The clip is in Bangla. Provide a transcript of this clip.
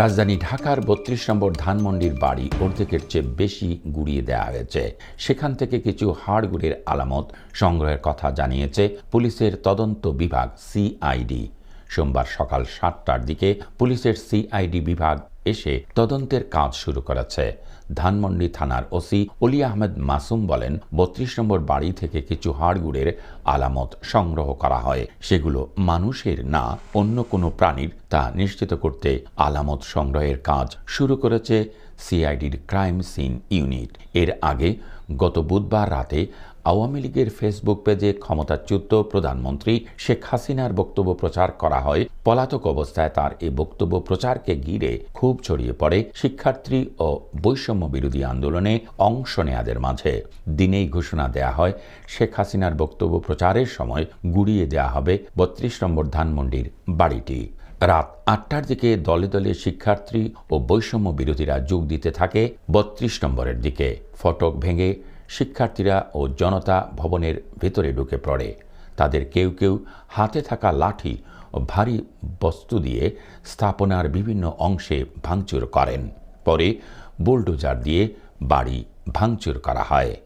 রাজধানী ঢাকার বত্রিশ নম্বর ধানমন্ডির বাড়ি অর্ধেকের চেয়ে বেশি গুড়িয়ে দেওয়া হয়েছে। সেখান থেকে কিছু হাড়গুড়ির আলামত সংগ্রহের কথা জানিয়েছে পুলিশের তদন্ত বিভাগ সিআইডি। সোমবার সকাল সাতটার দিকে পুলিশের সিআইডি বিভাগ এসে তদন্তের কাজ শুরু করেছে। ধানমন্ডি থানার ওসি অলি আহমেদ মাসুম বলেন, বত্রিশ নম্বর বাড়ি থেকে কিছু হাড়গুড়ের আলামত সংগ্রহ করা হয়। সেগুলো মানুষের না, অন্য কোনো প্রাণীর। তা নিশ্চিত করতে আলামত সংগ্রহের কাজ শুরু করেছে সিআইডির ক্রাইম সিন ইউনিট। এর আগে গত বুধবার রাতে আওয়ামী লীগের ফেসবুক পেজে ক্ষমতাচ্যুত প্রধানমন্ত্রী শেখ হাসিনার বক্তব্য প্রচার করা হয়। পলাতক অবস্থায় তার এই বক্তব্য প্রচারকে ঘিরে খুব ছড়িয়ে পড়ে শিক্ষার্থী ও বৈষম্য বিরোধী আন্দোলনে অংশ নেয়াদের মাঝে। দিনেই ঘোষণা দেয়া হয়, শেখ হাসিনার বক্তব্য প্রচারের সময় গুড়িয়ে দেয়া হবে বত্রিশ নম্বর ধানমন্ডির বাড়িটি। রাত আটটার দিকে দলে দলে শিক্ষার্থী ও বৈষম্য বিরোধীরা যোগ দিতে থাকে বত্রিশ নম্বরের দিকে। ফটক ভেঙে শিক্ষার্থীরা ও জনতা ভবনের ভেতরে ঢুকে পড়ে। তাদের কেউ কেউ হাতে থাকা লাঠি ও ভারী বস্তু দিয়ে স্থাপনার বিভিন্ন অংশে ভাঙচুর করেন। পরে বুলডোজার দিয়ে বাড়ি ভাঙচুর করা হয়।